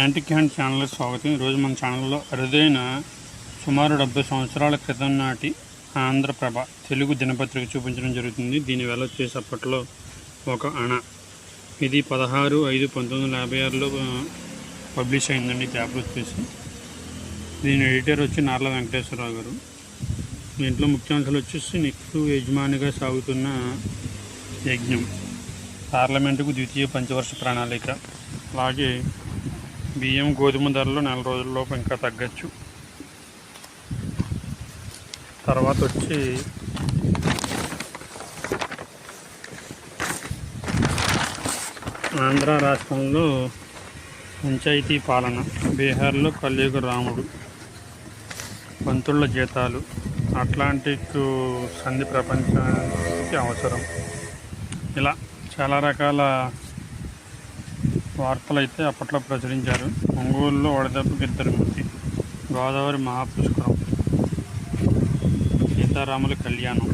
Antique hand channel స్వాగతం. ఈరోజు మన ఛానల్లో అరుదైన సుమారు డెబ్బై సంవత్సరాల క్రితం నాటి ఆంధ్రప్రభ తెలుగు దినపత్రిక చూపించడం జరుగుతుంది. దీని వెల వచ్చేసి అప్పట్లో ఒక అణ. ఇది పదహారు ఐదు పంతొమ్మిది వందల యాభై ఆరులో పబ్లిష్ అయిందండి పేపర్ వచ్చేసి. దీని ఎడిటర్ వచ్చి నార్ల వెంకటేశ్వరరావు గారు. దీంట్లో ముఖ్యాంశాలు వచ్చేసి నెక్స్ట్ యజమానిగా సాగుతున్న యజ్ఞం. పార్లమెంటుకు ద్వితీయ పంచవర్ష ప్రణాళిక. అలాగే బియ్యం గోధుమ ధరలు నెల రోజుల్లోపు ఇంకా తగ్గచ్చు. తర్వాత వచ్చి ఆంధ్ర రాష్ట్రంలో పంచాయతీ పాలన. బీహార్లో కలియుగ రాముడు. పంతుళ్ళ జీతాలు. అట్లాంటిక్ సంధి ప్రపంచానికి అవసరం. ఇలా చాలా రకాల వార్తలు అయితే అప్పట్లో ప్రచురించారు. ఒంగోలులో వడదెబ్బకి ఇద్దరు మృతి. గోదావరి మహాపుష్కరం. సీతారాముల కళ్యాణం.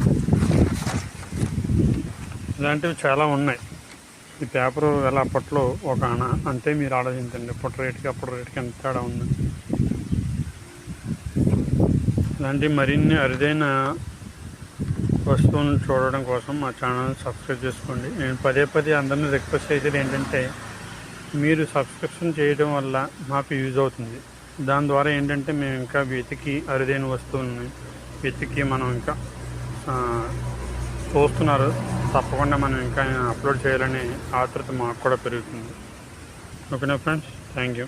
ఇలాంటివి చాలా ఉన్నాయి. ఈ పేపర్ ఎలా అప్పట్లో ఒక అణ అంతే మీరు ఆలోచించండి. ఇప్పటి రేటుకి అప్పటి రేటుకి ఎంత తేడా ఉంది? ఇలాంటి మరిన్ని అరుదైన వస్తువులను చూడడం కోసం మా ఛానల్ సబ్స్క్రైబ్ చేసుకోండి. నేను పదే పదే అందరినీ రిక్వెస్ట్ చేసేది ఏంటంటే మీరు సబ్స్క్రిప్షన్ చేయడం వల్ల మాకు యూజ్ అవుతుంది. దాని ద్వారా ఏంటంటే మేము ఇంకా వెతికి అరుదైన వస్తువులని వెతికి మనం ఇంకా చూస్తున్నారు. తప్పకుండా మనం ఇంకా అప్లోడ్ చేయాలనే ఆతృత మాకు కూడా పెరుగుతుంది. ఓకేనా ఫ్రెండ్స్? Thank you.